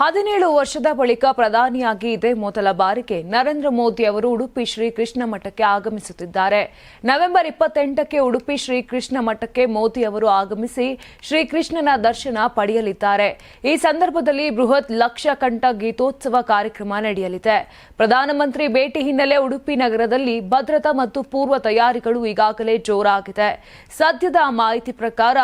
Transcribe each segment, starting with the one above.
ಹದಿನೇಳು ವರ್ಷದ ಬಳಿಕ ಪ್ರಧಾನಿಯಾಗಿ ಇದೇ ಮೊದಲ ಬಾರಿಗೆ ನರೇಂದ್ರ ಮೋದಿ ಅವರು ಉಡುಪಿ ಶ್ರೀ ಕೃಷ್ಣ ಮಠಕ್ಕೆ ಆಗಮಿಸುತ್ತಿದ್ದಾರೆ. ನವೆಂಬರ್ ಇಪ್ಪತ್ತೆಂಟಕ್ಕೆ ಉಡುಪಿ ಶ್ರೀ ಕೃಷ್ಣ ಮಠಕ್ಕೆ ಮೋದಿ ಅವರು ಆಗಮಿಸಿ ಶ್ರೀ ಕೃಷ್ಣನ ದರ್ಶನ ಪಡೆಯಲಿದ್ದಾರೆ. ಈ ಸಂದರ್ಭದಲ್ಲಿ ಬೃಹತ್ ಲಕ್ಷ ಕಂಠ ಗೀತೋತ್ಸವ ಕಾರ್ಯಕ್ರಮ ನಡೆಯಲಿದೆ. ಪ್ರಧಾನಮಂತ್ರಿ ಭೇಟಿ ಹಿನ್ನೆಲೆ ಉಡುಪಿ ನಗರದಲ್ಲಿ ಭದ್ರತಾ ಮತ್ತು ಪೂರ್ವ ತಯಾರಿಗಳು ಈಗಾಗಲೇ ಜೋರಾಗಿದೆ. ಸದ್ಯದ ಮಾಹಿತಿ ಪ್ರಕಾರ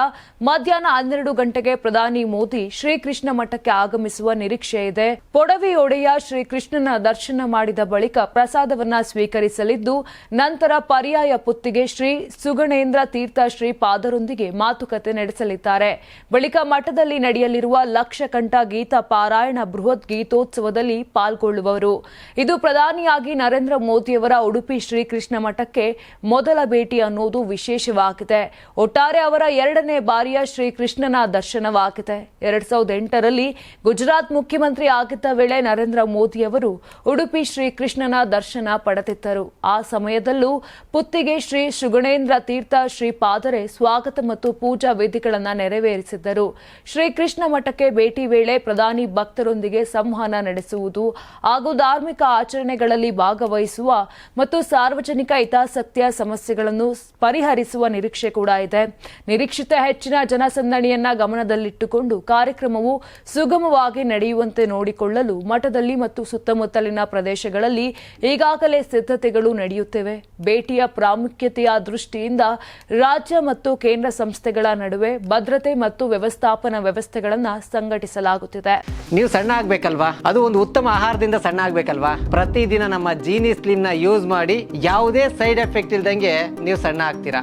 ಮಧ್ಯಾಹ್ನ ಹನ್ನೆರಡು ಗಂಟೆಗೆ ಪ್ರಧಾನಿ ಮೋದಿ ಶ್ರೀಕೃಷ್ಣ ಮಠಕ್ಕೆ ಆಗಮಿಸುವ ನಿರೀಕ್ಷೆ ಇದೆ. ಪೊಡವಿ ಒಡೆಯ ಶ್ರೀಕೃಷ್ಣನ ದರ್ಶನ ಮಾಡಿದ ಬಳಿಕ ಪ್ರಸಾದವನ್ನ ಸ್ವೀಕರಿಸಲಿದ್ದು, ನಂತರ ಪರ್ಯಾಯ ಪುತ್ತಿಗೆ ಶ್ರೀ ಸುಗಣೇಂದ್ರ ತೀರ್ಥ ಶ್ರೀ ಪಾದರೊಂದಿಗೆ ಮಾತುಕತೆ ನಡೆಸಲಿದ್ದಾರೆ. ಬಳಿಕ ಮಠದಲ್ಲಿ ನಡೆಯಲಿರುವ ಲಕ್ಷ ಕಂಠ ಗೀತ ಪಾರಾಯಣ ಬೃಹತ್ ಗೀತೋತ್ಸವದಲ್ಲಿ ಪಾಲ್ಗೊಳ್ಳುವವರು. ಇದು ಪ್ರಧಾನಿಯಾಗಿ ನರೇಂದ್ರ ಮೋದಿಯವರ ಉಡುಪಿ ಶ್ರೀಕೃಷ್ಣ ಮಠಕ್ಕೆ ಮೊದಲ ಭೇಟಿ ಅನ್ನೋದು ವಿಶೇಷವಾಗಿದೆ. ಒಟ್ಟಾರೆ ಅವರ ಎರಡನೇ ಬಾರಿಯ ಶ್ರೀಕೃಷ್ಣನ ದರ್ಶನವಾಗಿದೆ. ಎರಡ್ ಸಾವಿರದ ಎಂಟರಲ್ಲಿ ಗುಜರಾತ್ ಮುಖ್ಯಮಂತ್ರಿ ಆಗಿದ್ದ ವೇಳೆ ನರೇಂದ್ರ ಮೋದಿಯವರು ಉಡುಪಿ ಶ್ರೀಕೃಷ್ಣನ ದರ್ಶನ ಪಡೆದಿದ್ದರು. ಆ ಸಮಯದಲ್ಲೂ ಪುತ್ತಿಗೆ ಶ್ರೀ ಸುಗುಣೇಂದ್ರ ತೀರ್ಥ ಶ್ರೀಪಾದರೆ ಸ್ವಾಗತ ಮತ್ತು ಪೂಜಾ ವಿಧಿಗಳನ್ನು ನೆರವೇರಿಸಿದ್ದರು. ಶ್ರೀಕೃಷ್ಣ ಮಠಕ್ಕೆ ಭೇಟಿ ವೇಳೆ ಪ್ರಧಾನಿ ಭಕ್ತರೊಂದಿಗೆ ಸಂವಹನ ನಡೆಸುವುದು ಹಾಗೂ ಧಾರ್ಮಿಕ ಆಚರಣೆಗಳಲ್ಲಿ ಭಾಗವಹಿಸುವ ಮತ್ತು ಸಾರ್ವಜನಿಕ ಹಿತಾಸಕ್ತಿಯ ಸಮಸ್ಯೆಗಳನ್ನು ಪರಿಹರಿಸುವ ನಿರೀಕ್ಷೆ ಕೂಡ ಇದೆ. ನಿರೀಕ್ಷಿತ ಹೆಚ್ಚಿನ ಜನಸಂದಣಿಯನ್ನ ಗಮನದಲ್ಲಿಟ್ಟುಕೊಂಡು ಕಾರ್ಯಕ್ರಮವು ಸುಗಮವಾಗಿ ನಡೆಯುವಂತೆ ನೋಡಿಕೊಳ್ಳಲು ಮಠದಲ್ಲಿ ಮತ್ತು ಸುತ್ತಮುತ್ತಲಿನ ಪ್ರದೇಶಗಳಲ್ಲಿ ಈಗಾಗಲೇ ಸಿದ್ಧತೆಗಳು ನಡೆಯುತ್ತಿವೆ. ಭೇಟಿಯ ಪ್ರಾಮುಖ್ಯತೆಯ ದೃಷ್ಟಿಯಿಂದ ರಾಜ್ಯ ಮತ್ತು ಕೇಂದ್ರ ಸಂಸ್ಥೆಗಳ ನಡುವೆ ಭದ್ರತೆ ಮತ್ತು ವ್ಯವಸ್ಥಾಪನಾ ವ್ಯವಸ್ಥೆಗಳನ್ನು ಸಂಘಟಿಸಲಾಗುತ್ತಿದೆ. ನೀವು ಸಣ್ಣ ಆಗ್ಬೇಕಲ್ವಾ? ಅದು ಒಂದು ಉತ್ತಮ ಆಹಾರದಿಂದ ಸಣ್ಣ ಆಗ್ಬೇಕಲ್ವಾ? ಪ್ರತಿದಿನ ನಮ್ಮ ಜೀನಿ ಸ್ಲಿಮ್ನ ಯೂಸ್ ಮಾಡಿ ಯಾವುದೇ ಸೈಡ್ ಎಫೆಕ್ಟ್ ಇಲ್ದಂಗೆ ನೀವು ಸಣ್ಣ ಆಗ್ತೀರಾ?